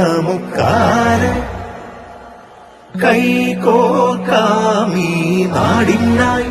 നമുക്കാര് കൈകോർക്കാമീ നാടിനായി.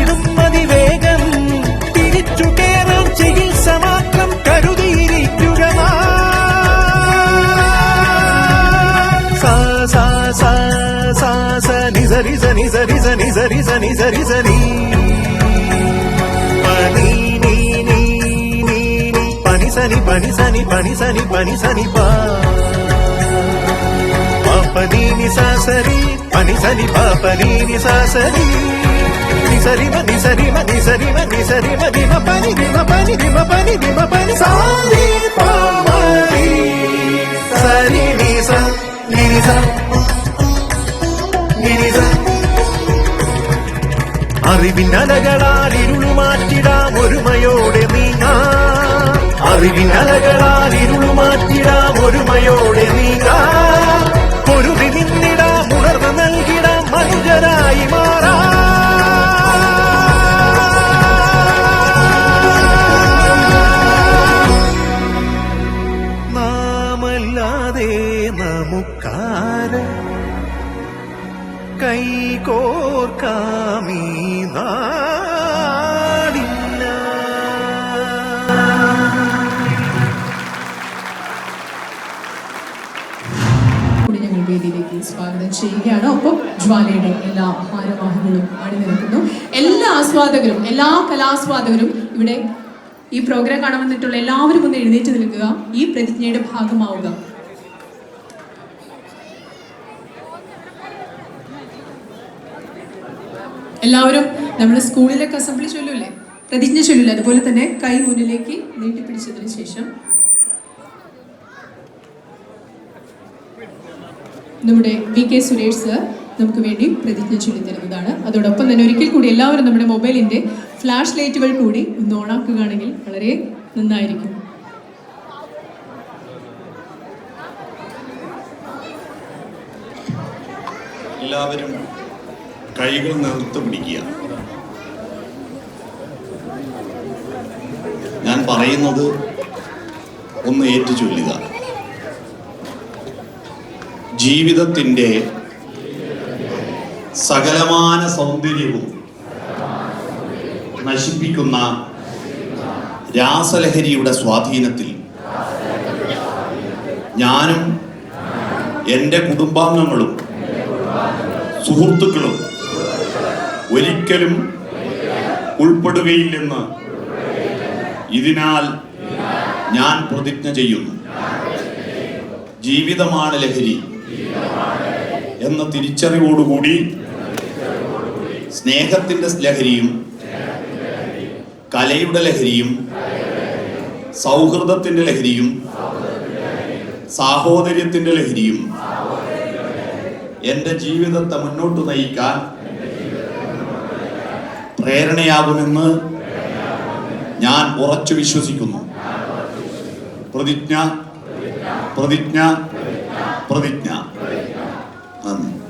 సరి సరి పని నీ నీ నీ నీ. పని సని పని సని పని సని పని సని పా పాపనీని సాసరి. పని సని పాపనీని సాసరి నిసరిమ నిసరిమ నిసరిమ నిసరిమ దిమ పని దిమ పని దిమ పని దిమ పని. సారి పా. അറിവിനലകളാൽ ഇരുളുമാറ്റിടാം ഒരുമയോടെ നീങ്ങാം. അറിവിനലകളാൽ ഇരുളുമാറ്റിടാം ഒരുമയോടെ നീങ്ങാം. പൊരുതി നിന്നിടാം ഉണർവ് നൽകിടാം മനുജരായി മാറാം. നാമല്ലാതെ നമുക്കാര് കൈകോർക്കാമീ നാടില്ല ഞങ്ങൾ വേദിയിലേക്ക് സ്വാഗതം ചെയ്യുകയാണ്. ഒപ്പം ജ്വാലയുടെ എല്ലാ ഭാരവാഹികളും അണിനിരക്കുന്നു. എല്ലാ ആസ്വാദകരും എല്ലാ കലാസ്വാദകരും ഇവിടെ ഈ പ്രോഗ്രാം കാണാൻ വന്നിട്ടുള്ള എല്ലാവരും ഒന്ന് എഴുന്നേറ്റ് നിൽക്കുക. ഈ പ്രതിജ്ഞയുടെ ഭാഗമാവുക. എല്ലാവരും നമ്മുടെ സ്കൂളിലൊക്കെ അസംബ്ലി ചൊല്ലൂലേ? പ്രതിജ്ഞ ചൊല്ലൂല്ലേ അതുപോലെ തന്നെ കൈ മുന്നിലേക്ക് നീട്ടിപ്പിടിച്ചതിന് ശേഷം. നമ്മുടെ വി കെ സുരേഷ് സർ നമുക്ക് വേണ്ടി പ്രതിജ്ഞ ചൊല്ലി തരുന്നതാണ്. അതോടൊപ്പം തന്നെ ഒരിക്കൽ കൂടി എല്ലാവരും നമ്മുടെ മൊബൈലിന്റെ ഫ്ലാഷ് ലൈറ്റുകൾ കൂടി ഒന്ന് ഓണാക്കുകയാണെങ്കിൽ വളരെ നന്നായിരിക്കും. എല്ലാവരും കൈകൾ നിലത്ത് പിടിക്കുക. ഞാൻ പറയുന്നത് ഒന്ന് ഏറ്റു ചൊല്ലുക ജീവിതത്തിന്റെ സകലമാന സൗന്ദര്യവും നശിപ്പിക്കുന്ന രാസലഹരിയുടെ സ്വാധീനത്തിൽ ഞാനും എന്റെ കുടുംബാംഗങ്ങളും സുഹൃത്തുക്കളും ഒരിക്കലും ഉൾപ്പെടുകയില്ലെന്ന് ഇതിനാൽ ഞാൻ പ്രതിജ്ഞ ചെയ്യുന്നു. ജീവിതമാണ് ലഹരി എന്ന തിരിച്ചറിവോടുകൂടി സ്നേഹത്തിന്റെ ലഹരിയും കലയുടെ ലഹരിയും സൗഹൃദത്തിന്റെ ലഹരിയും സാഹോദര്യത്തിന്റെ ലഹരിയും എന്റെ ജീവിതത്തെ മുന്നോട്ട് നയിക്കാൻ പ്രേരണയാകുമെന്ന് ഞാൻ ഉറച്ചു വിശ്വസിക്കുന്നു. പ്രതിജ്ഞ പ്രതിജ്ഞ പ്രതിജ്ഞ നന്ദി.